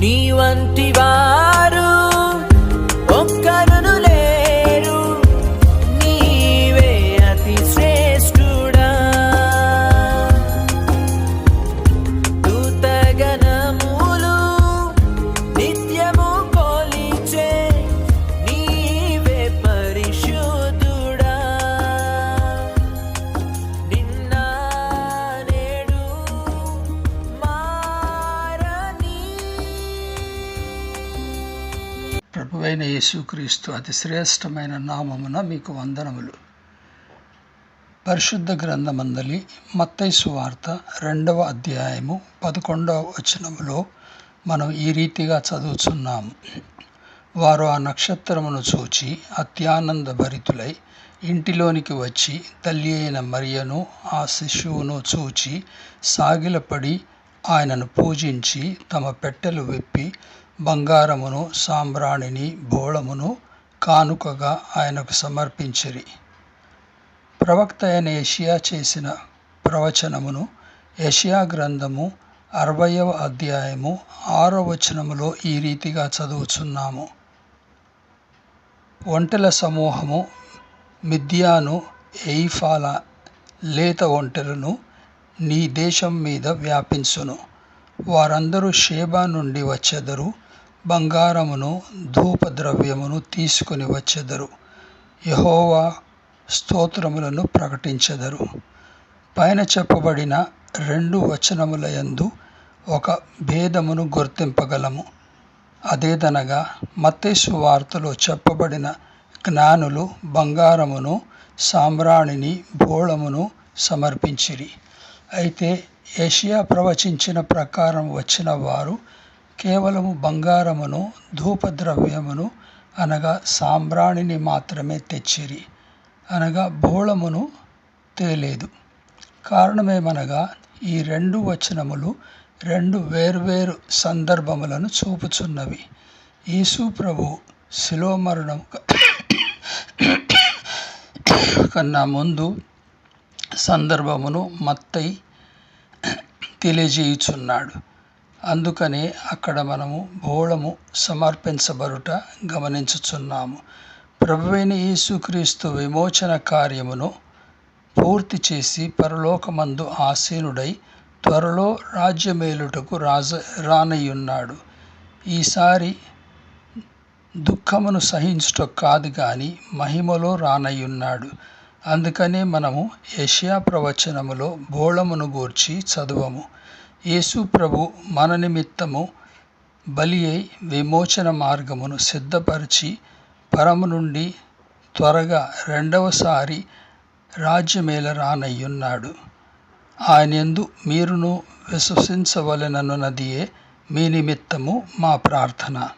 నీ వంటివా ప్రభువైన యేసుక్రీస్తు అతి శ్రేష్టమైన నామమున మీకు వందనములు. పరిశుద్ధ గ్రంథమందలి మత్తైసు వార్త రెండవ అధ్యాయము పదకొండవ వచనములో మనం ఈ రీతిగా చదువుచున్నాము. వారు ఆ నక్షత్రమును చూచి అత్యానంద భరితులై ఇంటిలోనికి వచ్చి తల్లి అయిన మరియను ఆ శిశువును చూచి సాగిలపడి ఆయనను పూజించి తమ పెట్టెలు విప్పి బంగారమును సాంబ్రాణిని బోళమును కానుకగా ఆయనకు సమర్పించిరి. ప్రవక్త అయిన యెషయా చేసిన ప్రవచనమును యషియా గ్రంథము అరవయవ అధ్యాయము ఆరో వచనములో ఈ రీతిగా చదువుచున్నాము. ఒంటెల సమూహము మిథ్యాను ఎయిఫాల లేత ఒంటెలను నీ దేశం మీద వ్యాపించును. వారందరూ షేబా నుండి వచ్చెదరు. బంగారమును ధూపద్రవ్యమును తీసుకుని వచ్చెదరు. యహోవా స్తోత్రములను ప్రకటించెదరు. పైన చెప్పబడిన రెండు వచనముల యందు ఒక భేదమును గుర్తింపగలము. అదేదనగా మత్తేసు వార్తలో చెప్పబడిన జ్ఞానులు బంగారమును సామ్రాణిని బోళమును సమర్పించిరి. అయితే ఏషియా ప్రవచించిన ప్రకారం వచ్చిన వారు కేవలము బంగారమును ధూపద్రవ్యమును అనగా సాంబ్రాణిని మాత్రమే తెచ్చిరి. అనగా బోళమును తేలేదు. కారణమేమనగా ఈ రెండు వచనములు రెండు వేర్వేరు సందర్భములను చూపుచున్నవి. యేసు ప్రభు శిలో మరణం కన్నా ముందు సందర్భమును మత్తై తెలియజేయుచున్నాడు. అందుకనే అక్కడ మనము బోళము సమర్పించబడుట గమనించుచున్నాము. ప్రభువైన యేసుక్రీస్తు విమోచన కార్యమును పూర్తి చేసి పరలోకమందు ఆసీనుడై త్వరలో రాజ్యమేలుటకు రాజ రానయ్యున్నాడు. ఈసారి దుఃఖమును సహించుట కాదు కానీ మహిమలో రానయ్యున్నాడు. అందుకనే మనము యషియా ప్రవచనములో బోళమును గూర్చి చదువము. యేసు ప్రభు మన నిమిత్తము బలి అయి విమోచన మార్గమును సిద్ధపరిచి పరము నుండి త్వరగా రెండవసారి రాజ్యమేల రానయ్యున్నాడు. ఆయనందు మీరును విశ్వసించవలెనన్నదియే మీ నిమిత్తము మా ప్రార్థన.